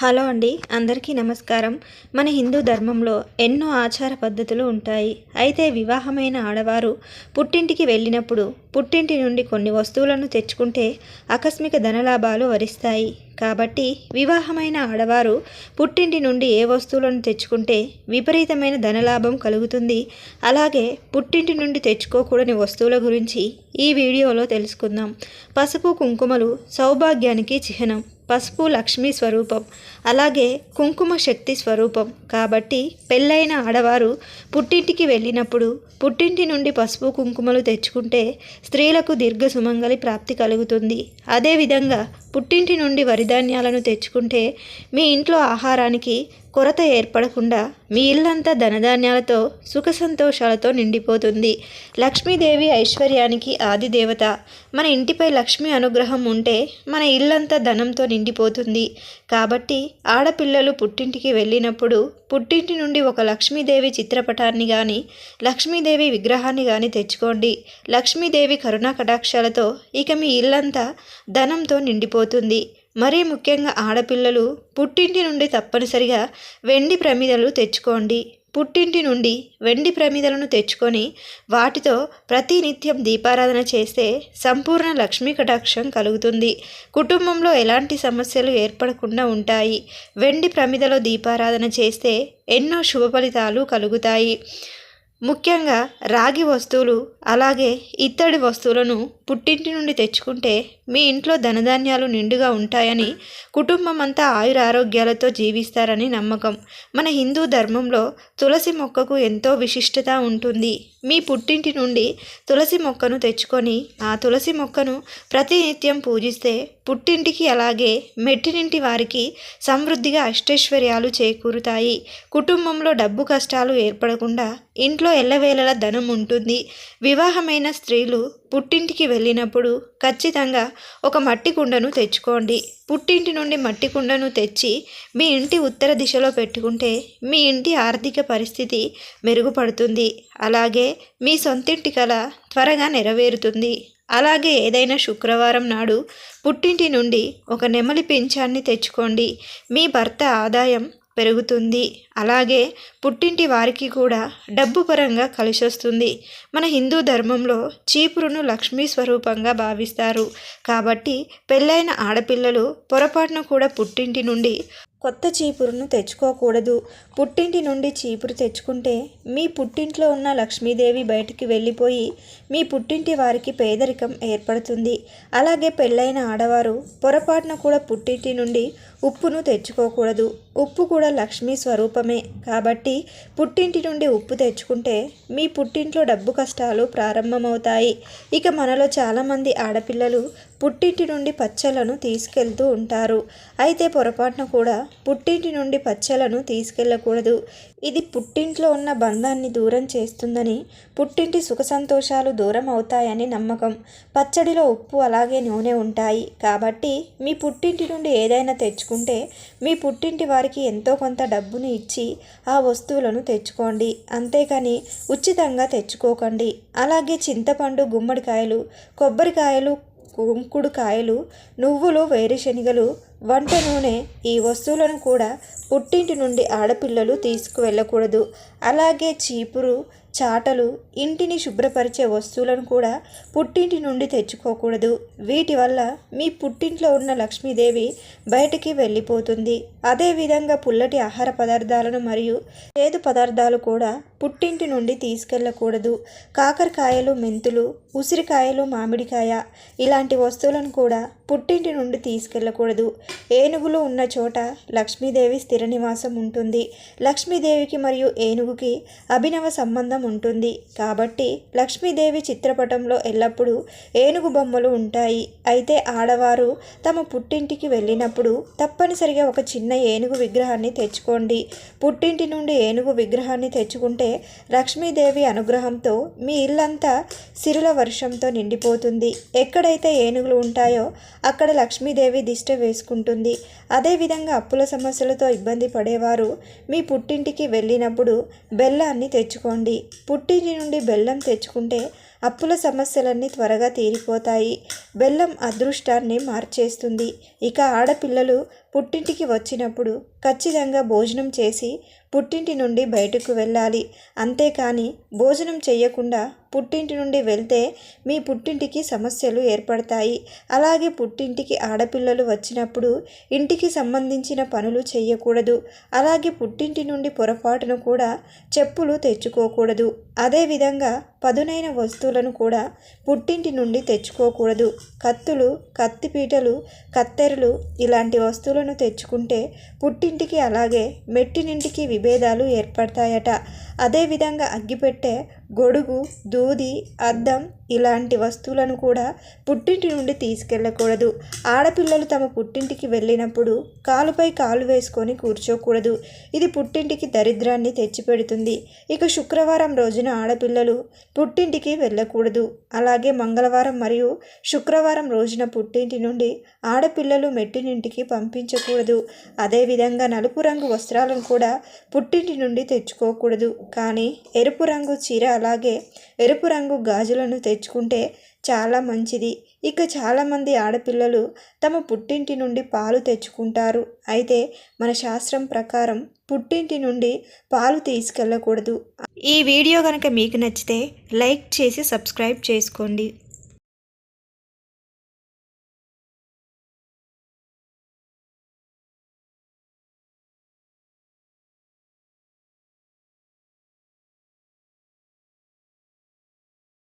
Hello అండి అందరికీ నమస్కారం. మన హిందూ ధర్మంలో ఎన్నో ఆచార పద్ధతులు ఉంటాయి. అయితే వివాహమైన ఆడవారు పుట్టింటికి వెళ్ళినప్పుడు పుట్టింటి నుండి కొన్ని వస్తువులను తెచ్చుకుంటే ఆకస్మిక ధనలాభాలు వరిస్తాయి. కాబట్టి వివాహమైన ఆడవారు పుట్టింటి నుండి ఏ వస్తువులను తెచ్చుకుంటే విపరీతమైన ధనలాభం కలుగుతుంది. అలాగే పుట్టింటి నుండి తెచ్చుకోకూడని వస్తువుల గురించి ఈ వీడియోలో తెలుసుకుందాం. పసుపు కుంకుమలు సౌభాగ్యానికి చిహ్నం. పసుపు లక్ష్మీ స్వరూపం. అలాగే కుంకుమ శక్తి స్వరూపం. కాబట్టి పెళ్ళైన ఆడవారు పుట్టింటికి వెళ్ళినప్పుడు పుట్టింటి నుండి పసుపు కుంకుమలు తెచ్చుకుంటే స్త్రీలకు దీర్ఘ సుమంగలి ప్రాప్తి కలుగుతుంది. అదేవిధంగా పుట్టింటి నుండి వరిధాన్యాలను తెచ్చుకుంటే మీ ఇంట్లో ఆహారానికి కొరత ఏర్పడకుండా మీ ఇల్లంతా ధనధాన్యాలతో సుఖ సంతోషాలతో నిండిపోతుంది. లక్ష్మీదేవి ఐశ్వర్యానికి ఆది దేవత. మన ఇంటిపై లక్ష్మీ అనుగ్రహం ఉంటే మన ఇల్లంతా ధనంతో నిండిపోతుంది. కాబట్టి ఆడపిల్లలు పుట్టింటికి వెళ్ళినప్పుడు పుట్టింటి నుండి ఒక లక్ష్మీదేవి చిత్రపటాన్ని కానీ లక్ష్మీదేవి విగ్రహాన్ని కానీ తెచ్చుకోండి. లక్ష్మీదేవి కరుణా కటాక్షాలతో ఇక మీ ఇల్లంతా ధనంతో నిండిపోతుంది. అవుతుంది మరీ ముఖ్యంగా ఆడపిల్లలు పుట్టింటి నుండి తప్పనిసరిగా వెండి ప్రమిదలు తెచ్చుకోండి. పుట్టింటి నుండి వెండి ప్రమిదలను తెచ్చుకొని వాటితో ప్రతినిత్యం దీపారాధన చేస్తే సంపూర్ణ లక్ష్మీ కటాక్షం కలుగుతుంది. కుటుంబంలో ఎలాంటి సమస్యలు ఏర్పడకుండా ఉంటాయి. వెండి ప్రమిదలో దీపారాధన చేస్తే ఎన్నో శుభ ఫలితాలు కలుగుతాయి. ముఖ్యంగా రాగి వస్తువులు అలాగే ఇత్తడి వస్తువులను పుట్టింటి నుండి తెచ్చుకుంటే మీ ఇంట్లో ధనధాన్యాలు నిండుగా ఉంటాయని కుటుంబం అంతా ఆయుర ఆరోగ్యాలతో జీవిస్తారని నమ్మకం. మన హిందూ ధర్మంలో తులసి మొక్కకు ఎంతో విశిష్టత ఉంటుంది. మీ పుట్టింటి నుండి తులసి మొక్కను తెచ్చుకొని ఆ తులసి మొక్కను ప్రతినిత్యం పూజిస్తే పుట్టింటికి అలాగే మెట్టినింటి వారికి సమృద్ధిగా అష్టైశ్వర్యాలు చేకూరుతాయి. కుటుంబంలో డబ్బు కష్టాలు ఏర్పడకుండా ఇంట్లో ఎల్లవేళలా ధనం ఉంటుంది. వివాహమైన స్త్రీలు పుట్టింటికి వెళ్ళినప్పుడు ఖచ్చితంగా ఒక మట్టి కుండను తెచ్చుకోండి. పుట్టింటి నుండి మట్టి కుండను తెచ్చి మీ ఇంటి ఉత్తర దిశలో పెట్టుకుంటే మీ ఇంటి ఆర్థిక పరిస్థితి మెరుగుపడుతుంది. అలాగే మీ సొంతింటి కల త్వరగా నెరవేరుతుంది. అలాగే ఏదైనా శుక్రవారం నాడు పుట్టింటి నుండి ఒక నెమలి పింఛాన్ని తెచ్చుకోండి. మీ భర్త ఆదాయం పెరుగుతుంది. అలాగే పుట్టింటి వారికి కూడా డబ్బు పరంగా కలిసొస్తుంది. మన హిందూ ధర్మంలో చీపురును లక్ష్మీ స్వరూపంగా భావిస్తారు. కాబట్టి పెళ్ళైన ఆడపిల్లలు పొరపాటును కూడా పుట్టింటి నుండి కొత్త చీపురును తెచ్చుకోకూడదు. పుట్టింటి నుండి చీపురు తెచ్చుకుంటే మీ పుట్టింట్లో ఉన్న లక్ష్మీదేవి బయటికి వెళ్ళిపోయి మీ పుట్టింటి వారికి పేదరికం ఏర్పడుతుంది. అలాగే పెళ్ళైన ఆడవారు పొరపాటున కూడా పుట్టింటి నుండి ఉప్పును తెచ్చుకోకూడదు. ఉప్పు కూడా లక్ష్మీ స్వరూపమే. కాబట్టి పుట్టింటి నుండి ఉప్పు తెచ్చుకుంటే మీ పుట్టింట్లో డబ్బు కష్టాలు ప్రారంభమవుతాయి. ఇక మనలో చాలామంది ఆడపిల్లలు పుట్టింటి నుండి పచ్చలను తీసుకెళ్తూ ఉంటారు. అయితే పొరపాటున కూడా పుట్టింటి నుండి పచ్చలను తీసుకెళ్ళకూడదు ఇది పుట్టింట్లో ఉన్న బంధాన్ని దూరం చేస్తుందని పుట్టింటి సుఖ సంతోషాలు దూరం అవుతాయని నమ్మకం. పచ్చడిలో ఉప్పు అలాగే నూనె ఉంటాయి. కాబట్టి మీ పుట్టింటి నుండి ఏదైనా తెచ్చు తెచ్చుకుంటే మీ పుట్టింటి వారికి ఎంతో కొంత డబ్బును ఇచ్చి ఆ వస్తువులను తెచ్చుకోండి. అంతేకాని ఉచితంగా తెచ్చుకోకండి. అలాగే చింతపండు గుమ్మడికాయలు కొబ్బరికాయలు కుంకుడుకాయలు నువ్వులు వేరుశెనగలు వంట నూనె ఈ వస్తువులను కూడా పుట్టింటి నుండి ఆడపిల్లలు తీసుకువెళ్ళకూడదు. అలాగే చీపురు చాటలు ఇంటిని శుభ్రపరిచే వస్తువులను కూడా పుట్టింటి నుండి తెచ్చుకోకూడదు. వీటి వల్ల మీ పుట్టింట్లో ఉన్న లక్ష్మీదేవి బయటికి వెళ్ళిపోతుంది. అదేవిధంగా పుల్లటి ఆహార పదార్థాలను మరియు చేదు పదార్థాలు కూడా పుట్టింటి నుండి తీసుకెళ్ళకూడదు. కాకరకాయలు మెంతులు ఉసిరికాయలు మామిడికాయ ఇలాంటి వస్తువులను కూడా పుట్టింటి నుండి తీసుకెళ్ళకూడదు ఏనుగులు ఉన్న చోట లక్ష్మీదేవి స్థిర నివాసం ఉంటుంది. లక్ష్మీదేవికి మరియు ఏనుగుకి అభినవ సంబంధం ఉంటుంది. కాబట్టి లక్ష్మీదేవి చిత్రపటంలో ఎల్లప్పుడూ ఏనుగు బొమ్మలు ఉంటాయి. అయితే ఆడవారు తమ పుట్టింటికి వెళ్ళినప్పుడు తప్పనిసరిగా ఒక చిన్న ఏనుగు విగ్రహాన్ని తెచ్చుకోండి. పుట్టింటి నుండి ఏనుగు విగ్రహాన్ని తెచ్చుకుంటే లక్ష్మీదేవి అనుగ్రహంతో మీ ఇల్లంతా సిరుల వర్షంతో నిండిపోతుంది. ఎక్కడైతే ఏనుగులు ఉంటాయో అక్కడ లక్ష్మీదేవి దిష్ట వేసుకుంటుంది. అదేవిధంగా అప్పుల సమస్యలతో ఇబ్బంది పడేవారు మీ పుట్టింటికి వెళ్ళినప్పుడు బెల్లాన్ని తెచ్చుకోండి. పుట్టింటి నుండి బెల్లం తెచ్చుకుంటే అప్పుల సమస్యలన్నీ త్వరగా తీరిపోతాయి. బెల్లం అదృష్టాన్ని మార్చేస్తుంది. ఇక ఆడపిల్లలు పుట్టింటికి వచ్చినప్పుడు ఖచ్చితంగా భోజనం చేసి పుట్టింటి నుండి బయటకు వెళ్ళాలి. అంతేకాని భోజనం చేయకుండా పుట్టింటి నుండి వెళ్తే మీ పుట్టింటికి సమస్యలు ఏర్పడతాయి. అలాగే పుట్టింటికి ఆడపిల్లలు వచ్చినప్పుడు ఇంటికి సంబంధించిన పనులు చేయకూడదు అలాగే పుట్టింటి నుండి పొరపాటును కూడా చెప్పులు తెచ్చుకోకూడదు. అదేవిధంగా పదునైన వస్తువులను కూడా పుట్టింటి నుండి తెచ్చుకోకూడదు. కత్తులు కత్తిపీటలు కత్తెరలు ఇలాంటి వస్తువులను తెచ్చుకుంటే పుట్టింటికి అలాగే మెట్టినింటికి విభేదాలు ఏర్పడతాయట. అదేవిధంగా అగ్గిపెట్టె గొడుగు దూది అద్దం ఇలాంటి వస్తువులను కూడా పుట్టింటి నుండి తీసుకెళ్ళకూడదు ఆడపిల్లలు తమ పుట్టింటికి వెళ్ళినప్పుడు కాలుపై కాలు వేసుకొని కూర్చోకూడదు. ఇది పుట్టింటికి దరిద్రాన్ని తెచ్చిపెడుతుంది. ఇక శుక్రవారం రోజున ఆడపిల్లలు పుట్టింటికి వెళ్ళకూడదు. అలాగే మంగళవారం మరియు శుక్రవారం రోజున పుట్టింటి నుండి ఆడపిల్లలు మెట్టినింటికి పంపించకూడదు. అదేవిధంగా నలుపు రంగు వస్త్రాలను కూడా పుట్టింటి నుండి తెచ్చుకోకూడదు. కానీ ఎరుపు రంగు చీర అలాగే ఎరుపు రంగు గాజులను తెచ్చుకుంటే చాలా మంచిది. ఇక చాలామంది ఆడపిల్లలు తమ పుట్టింటి నుండి పాలు తెచ్చుకుంటారు. అయితే మన శాస్త్రం ప్రకారం పుట్టింటి నుండి పాలు తీసుకెళ్ళకూడదు. ఈ వీడియో కనుక మీకు నచ్చితే లైక్ చేసి సబ్స్క్రైబ్ చేసుకోండి.